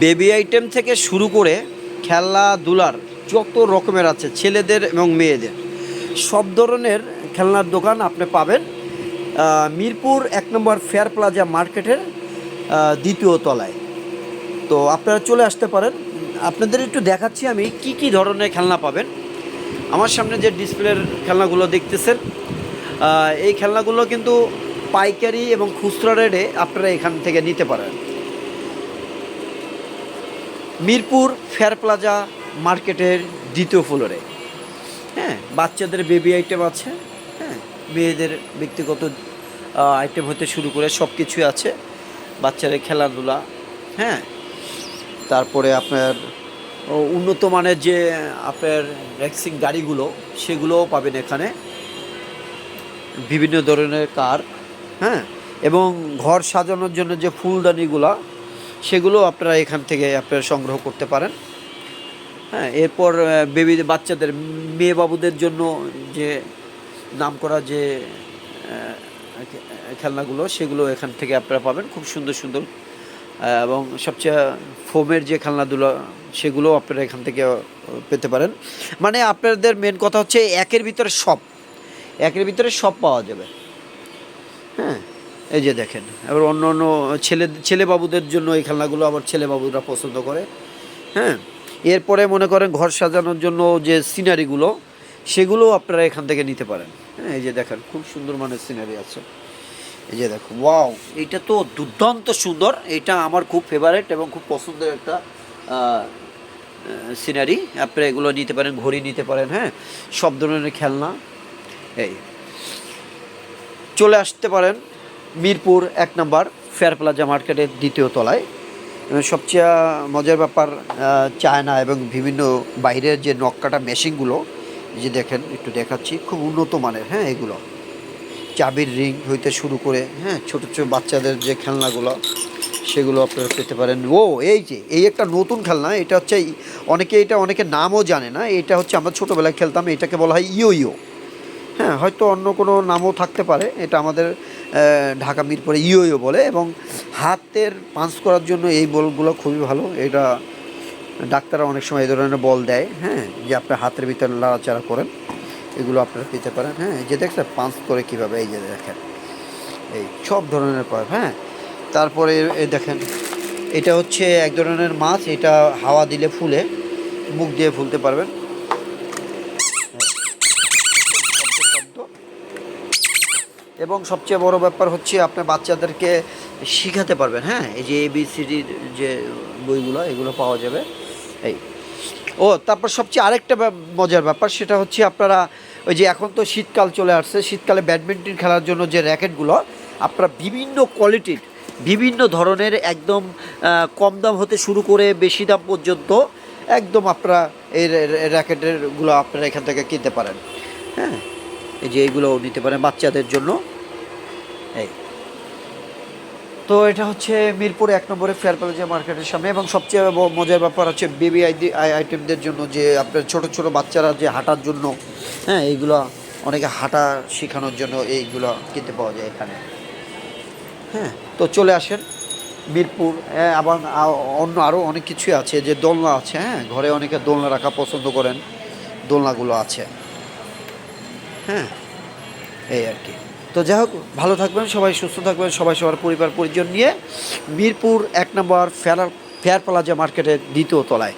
Baby item থেকে শুরু করে খেলাধুলার যত রকমের আছে, ছেলেদের এবং মেয়েদের। সব ধরনের খেলনার দোকান আপনি পাবেন মিরপুর এক নম্বর ফেয়ার প্লাজা মার্কেটের দ্বিতীয় তলায়। তো আপনারা চলে আসতে পারেন। আপনাদের একটু দেখাচ্ছি আমি কি কি ধরনের খেলনা পাবেন। আমার সামনে যে ডিসপ্লের খেলনাগুলো দেখতেছেন এই খেলনাগুলো কিন্তু পাইকারি এবং খুচরা রেটে আপনারা এখান থেকে নিতে পারেন। মিরপুর ফেয়ার প্লাজা মার্কেটের দ্বিতীয় ফ্লোরে। হ্যাঁ বাচ্চাদের বেবি আইটেম আছে হ্যাঁ মেয়েদের ব্যক্তিগত আইটেম হতে শুরু করে সব কিছুই আছে, বাচ্চাদের খেলাধুলা হ্যাঁ। তারপরে আপনার উন্নত মানের যে, আপনার র্যাক্সিং গাড়িগুলো, সেগুলোও পাবেন এখানে। বিভিন্ন ধরনের কার হ্যাঁ এবং ঘর সাজানোর জন্য যে ফুলদানিগুলা সেগুলো আপনারা এখান থেকে আপনারা সংগ্রহ করতে পারেন। হ্যাঁ এরপর বেবি বাচ্চাদের, মেয়ে বাবুদের জন্য যে নাম করা যে খেলনাগুলো, সেগুলো এখান থেকে আপনারা পাবেন। খুব সুন্দর সুন্দর। এবং সবচেয়ে ফোমের যে খেলনাগুলো সেগুলো আপনারা এখান থেকে পেতে পারেন। মানে আপনাদের মেন কথা হচ্ছে একের ভিতরে সব। একের ভিতরে সব পাওয়া যাবে। হ্যাঁ এই যে দেখেন, এবার অন্য অন্য ছেলে ছেলে বাবুদের জন্য এই খেলনাগুলো আবার ছেলে বাবুরা পছন্দ করে হ্যাঁ? এরপরে মনে করেন ঘর সাজানোর জন্য যে সিনারিগুলো সেগুলো আপনারা এখান থেকে নিতে পারেন। হ্যাঁ এই যে দেখেন, খুব সুন্দর মানের সিনারি আছে। এই যে দেখো ওয়াও, এটা তো দুর্দান্ত সুন্দর, এটা আমার খুব ফেভারেট এবং খুব পছন্দের একটা সিনারি আপনারা এগুলো নিতে পারেন, ঘড়ি নিতে পারেন হ্যাঁ? সব ধরনের খেলনা। এই, চলে আসতে পারেন। মিরপুর এক নম্বর ফেয়ার প্লাজা মার্কেটের দ্বিতীয় তলায়। সবচেয়ে মজার ব্যাপার চায়না এবং বিভিন্ন বাইরের যে নক্কাটা মেশিনগুলো যে দেখেন, একটু দেখাচ্ছি, খুব উন্নত মানের হ্যাঁ এগুলো। চাবির রিং হইতে শুরু করে হ্যাঁ ছোটো ছোটো বাচ্চাদের যে খেলনাগুলো, সেগুলো আপনারা পেতে পারেন। ও, এই যে, এই একটা নতুন খেলনা, এটা হচ্ছে অনেকে এটা, অনেকে নামও জানে না, এটা হচ্ছে আমরা ছোটোবেলায় খেলতাম, এটাকে বলা হয় ইয়ো ইয়ো হ্যাঁ হয়তো অন্য কোনো নামও থাকতে পারে, এটা আমাদের ঢাকা মিরপুরে ইয়ো বলে, এবং হাতের পাঞ্চ করার জন্য এই বলগুলো খুবই ভালো। এটা ডাক্তাররা অনেক সময় এই ধরনের বল দেয় হ্যাঁ যে আপনার হাতের ভিতরে লাড়াচাড়া করেন, এগুলো আপনারা পেতে পারেন হ্যাঁ যে দেখছেন, পাঞ্চ করে কীভাবে এই যে দেখেন, এই সব ধরনের পাইপ হ্যাঁ। তারপরে দেখেন, এটা হচ্ছে এক ধরনের মাছ, এটা হাওয়া দিলে ফুলে, মুখ দিয়ে ফুলতে পারবেন। এবং সবচেয়ে বড় ব্যাপার হচ্ছে আপনার বাচ্চাদেরকে শিখাতে পারবেন হ্যাঁ? এই যে এবিসিডির যে বইগুলো, এগুলো পাওয়া যাবে। এই। ও, তারপর সবচেয়ে আরেকটা মজার ব্যাপার সেটা হচ্ছে আপনারা ওই যে এখন তো শীতকাল চলে আসছে, শীতকালে ব্যাডমিন্টন খেলার জন্য যে র্যাকেটগুলো, আপনারা বিভিন্ন কোয়ালিটির, বিভিন্ন ধরনের একদম কম দাম হতে শুরু করে বেশি দাম পর্যন্ত একদম আপনারা এই র্যাকেটেরগুলো আপনারা এখান থেকে কিনতে পারেন হ্যাঁ? এই যে এইগুলো নিতে পারেন বাচ্চাদের জন্য। এই। তো এটা হচ্ছে মিরপুর এক নম্বরে ফেয়ার প্লাজা মার্কেটের সামনে এবং সবচেয়ে মজার ব্যাপার হচ্ছে বেবি আইডি আইটেমদের জন্য যে আপনার ছোট ছোট বাচ্চারা যে হাঁটার জন্য হ্যাঁ এইগুলো অনেকে হাঁটা শেখানোর জন্য এইগুলো কিনতে পাওয়া যায় এখানে। হ্যাঁ তো চলে আসেন মিরপুর আবার অন্য আরও অনেক কিছুই আছে, যে দোলনা আছে হ্যাঁ ঘরে অনেকে দোলনা রাখা পছন্দ করেন, দোলনাগুলো আছে। হ্যাঁ এই আর কি। তো যাই হোক, ভালো থাকবেন, সবাই সুস্থ থাকবেন, সবাই সবার পরিবার পরিজন নিয়ে মিরপুর এক নম্বর ফেয়ার ফেয়ার প্লাজা মার্কেটের দ্বিতীয় তলায়।